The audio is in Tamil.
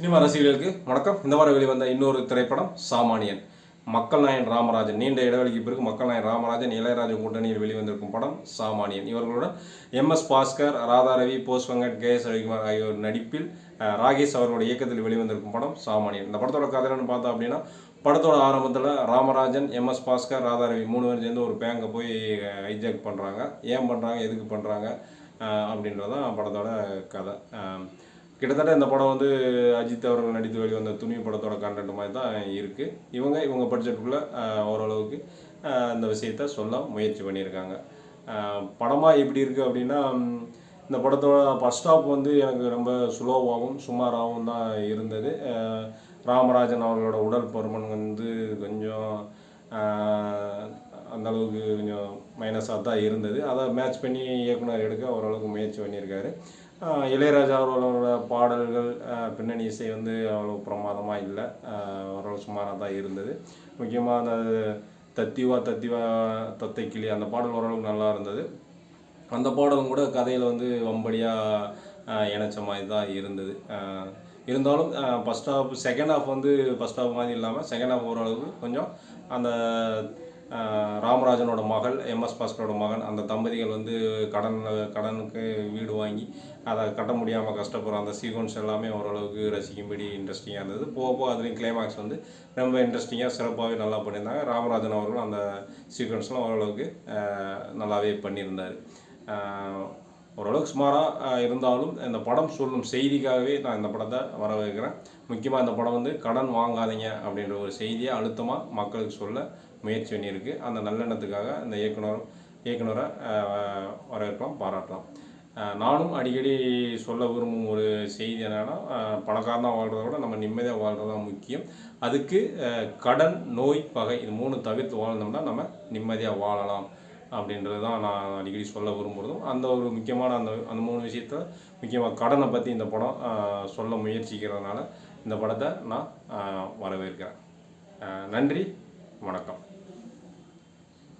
சினிமா ரசிகர்களுக்கு வணக்கம். இந்த வாரம் வெளிவந்த இன்னொரு திரைப்படம் சாமானியன். மக்கள் நாயன் ராமராஜன். நீண்ட இடைவெளிக்கு பிறகு மக்கள் நாயன் ராமராஜன் இளையராஜ கூட்டணியில் வெளிவந்திருக்கும் படம் சாமானியன். இவர்களுடன் M. S. Bhaskar Radha Ravi Bose Venkat K. S. Ravikumar ஆகியோர் நடிப்பில் ராகேஷ் அவர்களுடைய இயக்கத்தில் வெளிவந்திருக்கும் படம் சாமானியன். இந்த படத்தோட கதைன்னு பார்த்தோம் அப்படின்னா படத்தோட ஆரம்பத்தில் ராமராஜன் எம். எஸ். பாஸ்கர் ராதாரவி மூணு பேர் சேர்ந்து ஒரு பேங்கை போய் ஹைஜாக் பண்ணுறாங்க ஏன் பண்ணுறாங்க எதுக்கு பண்ணுறாங்க அப்படின்றதான் படத்தோட கதை. கிட்டத்தட்ட இந்த படம் வந்து அஜித் அவர்கள் நடித்து வெளிவந்த துணி படத்தோட கண்டென்ட் மாதிரி தான் இருக்குது இவங்க இவங்க பட்ஜெட்டுக்குள்ளே ஓரளவுக்கு அந்த விஷயத்த சொல்ல முயற்சி பண்ணியிருக்காங்க. படமாக எப்படி இருக்குது அப்படின்னா இந்த படத்தோட ஃபஸ்ட் ஸ்டாப் வந்து எனக்கு ரொம்ப ஸ்லோவாகவும் சுமாராகவும் தான் இருந்தது. ராமராஜன் அவர்களோட உடல் பருமன் வந்து கொஞ்சம் அந்த அளவுக்கு கொஞ்சம் மைனஸாக தான் இருந்தது. அதை மேட்ச் பண்ணி இயக்குனர் எடுக்க ஓரளவுக்கு முயற்சி பண்ணியிருக்காரு. இளையராஜா அவர்களோட பாடல்கள் பின்னணி இசை வந்து அவ்வளோ பிரமாதமாக இல்லை. ஓரளவு சுமாராக தான் இருந்தது. முக்கியமாக அந்த தத்திவா தத்திவா தத்தை கிளி அந்த பாடல் ஓரளவுக்கு நல்லா இருந்தது. அந்த பாடலும் கூட கதையில் வந்து வம்படியாக இணைச்ச மாதிரி தான் இருந்தது. இருந்தாலும் ஃபஸ்ட் ஹாஃப் செகண்ட் ஹாஃப் வந்து ஃபஸ்ட் ஹாஃப் மாதிரி இல்லாமல் செகண்ட் ஹாஃப் ஓரளவுக்கு கொஞ்சம் அந்த ராமராஜனோட மகள் எம்எஸ் பாஸ்கரோட மகன் அந்த தம்பதிகள் வந்து கடன் கடனுக்கு வீடு வாங்கி அதை கட்ட முடியாமல் கஷ்டப்படுற அந்த சீக்வன்ஸ் எல்லாமே ஓரளவுக்கு ரசிக்கும்படி இன்ட்ரெஸ்டிங்காக இருந்தது. போக போக அதுலேயும் கிளைமாக்ஸ் வந்து ரொம்ப இன்ட்ரெஸ்டிங்காக சிறப்பாகவே நல்லா பண்ணியிருந்தாங்க. ராமராஜன் அவர்களும் அந்த சீக்வன்ஸ்லாம் ஓரளவுக்கு நல்லாவே பண்ணியிருந்தார். ஓரளவுக்கு சுமாராக இருந்தாலும் இந்த படம் சொல்லும் செய்திக்காகவே நான் இந்த படத்தை வர வைக்கிறேன் முக்கியமாக இந்த படம் வந்து கடன் வாங்காதீங்க அப்படின்ற ஒரு செய்தியை அழுத்தமாக மக்களுக்கு சொல்ல முயற்சி பண்ணியிருக்கு. அந்த நல்லெண்ணத்துக்காக இந்த இயக்குனர் இயக்குனரை வரவேற்கலாம் பாராட்டலாம் நானும் அடிக்கடி சொல்ல விரும்பும் ஒரு செய்தி என்னென்னா பணக்காரனாக வாழ்கிறத விட நம்ம நிம்மதியாக வாழ்கிறது தான் முக்கியம். அதுக்கு கடன் நோய் பகை இது மூணு தவிர்த்து வாழ்ந்தோம்னா நம்ம நிம்மதியாக வாழலாம் அப்படின்றது தான் நான் அடிக்கடி சொல்ல விரும்புகிறதும் அந்த ஒரு முக்கியமான அந்த அந்த மூணு விஷயத்த முக்கியமாக கடனை பற்றி இந்த படம் சொல்ல முயற்சிக்கிறதுனால இந்த படத்தை நான் வரவேற்கிறேன். நன்றி வணக்கம்.